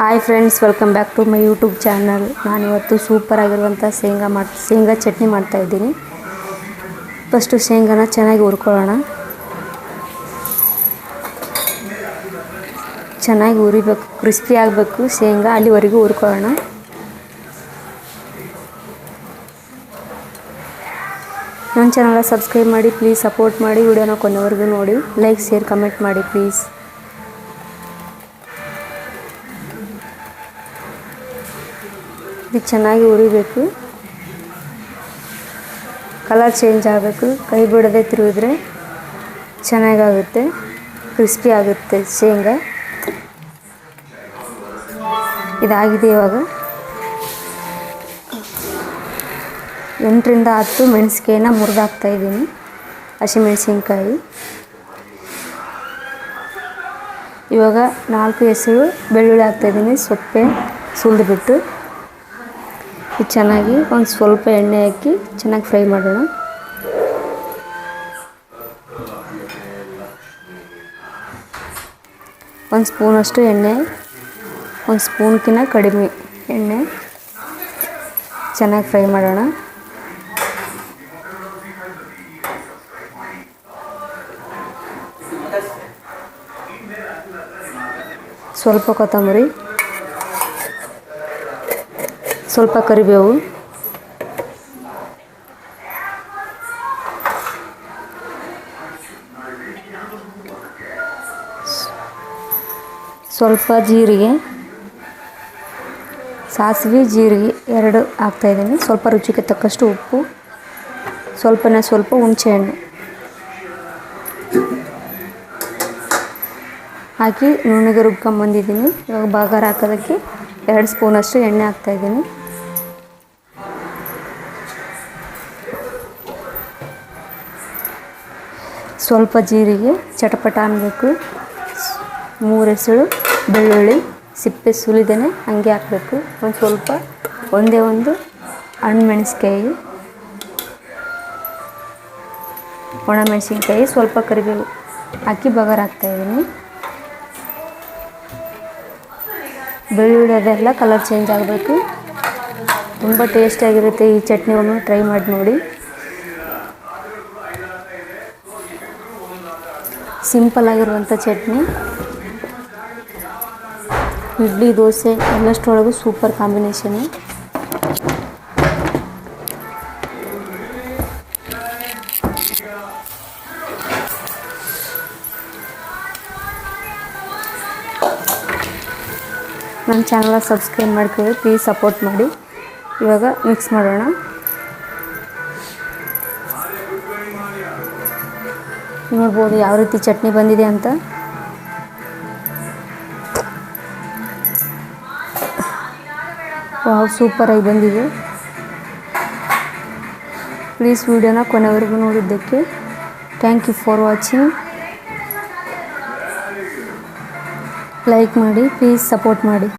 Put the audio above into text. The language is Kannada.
Hi friends welcome back to my YouTube channel ನಾನಿವತ್ತು ಸೂಪರ್ ಆಗಿರುವಂಥ ಶೇಂಗಾ ಮಾಡಿ, ಶೇಂಗಾ ಚಟ್ನಿ ಮಾಡ್ತಾಯಿದ್ದೀನಿ ಫಸ್ಟು ಶೇಂಗಾನ ಚೆನ್ನಾಗಿ ಹುರ್ಕೊಳ್ಳೋಣ. ಚೆನ್ನಾಗಿ ಹುರಿಬೇಕು ಕ್ರಿಸ್ಪಿ ಆಗಬೇಕು ಶೇಂಗಾ, ಅಲ್ಲಿವರೆಗೂ ಹುರ್ಕೊಳ್ಳೋಣ. ನನ್ನ ಚಾನಲ್ ಸಬ್ಸ್ಕ್ರೈಬ್ ಮಾಡಿ ಪ್ಲೀಸ್ ಸಪೋರ್ಟ್ ಮಾಡಿ, ವಿಡಿಯೋನ ಕೊನೆವರೆಗೂ ನೋಡಿ. ಲೈಕ್ ಶೇರ್ ಕಮೆಂಟ್ ಮಾಡಿ ಪ್ಲೀಸ್ ಇದು ಚೆನ್ನಾಗಿ ಉರಿಬೇಕು. ಕಲರ್ ಚೇಂಜ್ ಆಗಬೇಕು. ಕೈ ಬಿಡದೆ ತಿರುಗಿದ್ರೆ ಚೆನ್ನಾಗಾಗುತ್ತೆ. ಕ್ರಿಸ್ಪಿ ಆಗುತ್ತೆ ಶೇಂಗಾ. ಇದಾಗಿದೆ ಇವಾಗ. ಎಂಟರಿಂದ ಹತ್ತು ಮೆಣಸಿಕಾಯಿನ ಮುರಿದಾಕ್ತಾಯಿದ್ದೀನಿ ಹಸಿಮೆಣಸಿನ್ಕಾಯಿ. ಇವಾಗ ನಾಲ್ಕು ಹೆಸರು ಬೆಳ್ಳುಳ್ಳಿ ಹಾಕ್ತಾಯಿದ್ದೀನಿ ಸೊಪ್ಪೆ ಸುಲಿದ್ಬಿಟ್ಟು. ಚೆನ್ನಾಗಿ ಒಂದು ಸ್ವಲ್ಪ ಎಣ್ಣೆ ಹಾಕಿ ಚೆನ್ನಾಗಿ ಫ್ರೈ ಮಾಡೋಣ. ಒಂದು ಸ್ಪೂನಷ್ಟು ಎಣ್ಣೆ, ಒಂದು ಸ್ಪೂನ್ಕಿಂತ ಕಡಿಮೆ ಎಣ್ಣೆ ಚೆನ್ನಾಗಿ ಫ್ರೈ ಮಾಡೋಣ. ಸ್ವಲ್ಪ ಕೊತ್ತಂಬರಿ. ಸ್ವಲ್ಪ ಕರಿಬೇವು. ಸ್ವಲ್ಪ ಜೀರಿಗೆ. ಸಾಸಿವೆ, ಜೀರಿಗೆ ಎರಡು ಹಾಕ್ತಾಯಿದ್ದೀನಿ ಸ್ವಲ್ಪ ರುಚಿಗೆ ತಕ್ಕಷ್ಟು ಉಪ್ಪು. ಸ್ವಲ್ಪನೇ ಸ್ವಲ್ಪ ಹುಣಸೆಹಣ್ಣು. ಹಾಕಿ ನುಣ್ಣಗೆ ರುಬ್ಕೊಂಬಂದಿದ್ದೀನಿ ಇವಾಗ ಬಾಗಾರ ಹಾಕೋದಕ್ಕೆ ಎರಡು ಸ್ಪೂನಷ್ಟು ಎಣ್ಣೆ ಹಾಕ್ತಾಯಿದ್ದೀನಿ ಸ್ವಲ್ಪ ಜೀರಿಗೆ, ಚಟಪಟ ಅನ್ನಬೇಕು ಮೂರು ಎಸಳು ಬೆಳ್ಳುಳ್ಳಿ, ಸಿಪ್ಪೆ, ಸುಲಿದೇನೆ ಹಂಗೆ ಹಾಕಬೇಕು. ಒಂದು ಸ್ವಲ್ಪ, ಒಂದೇ ಒಂದು ಹಣ್ಣು ಒಣಮೆಣಸಿನ್ಕಾಯಿ ಒಣ ಮೆಣಸಿನ್ಕಾಯಿ ಸ್ವಲ್ಪ ಕರಿಬೇವು ಹಾಕಿ ಬಗಾರ ಹಾಕ್ತಾಯಿದ್ದೀನಿ ಬೆಳ್ಳುಳ್ಳಿ ಅದೆಲ್ಲ ಕಲರ್ ಚೇಂಜ್ ಆಗಬೇಕು. ತುಂಬ ಟೇಸ್ಟಿಯಾಗಿರುತ್ತೆ ಈ ಚಟ್ನಿ ಟ್ರೈ ಮಾಡಿ ನೋಡಿ. ಸಿಂಪಲ್ ಆಗಿರುವಂಥ ಚಟ್ನಿ. ಇಡ್ಲಿ, ದೋಸೆ ಎಲ್ಲಷ್ಟರೊಳಗೂ ಸೂಪರ್ ಕಾಂಬಿನೇಷನು. ನನ್ನ ಚಾನಲ್ ಸಬ್ಸ್ಕ್ರೈಬ್ ಮಾಡ್ಕೊಳ್ಳಿ ಪ್ಲೀಸ್ ಸಪೋರ್ಟ್ ಮಾಡಿ. ಇವಾಗ ಮಿಕ್ಸ್ ಮಾಡೋಣ. ನೋಡ್ಬೋದು ಯಾವ ರೀತಿ ಚಟ್ನಿ ಬಂದಿದೆ ಅಂತ. ವಾವ್, ಸೂಪರಾಗಿ ಬಂದಿದೆ. ಪ್ಲೀಸ್ ವಿಡಿಯೋನ ಕೊನೆವರೆಗೂ ನೋಡಿದ್ದಕ್ಕೆ thank you for watching like ಮಾಡಿ ಪ್ಲೀಸ್ ಸಪೋರ್ಟ್ ಮಾಡಿ.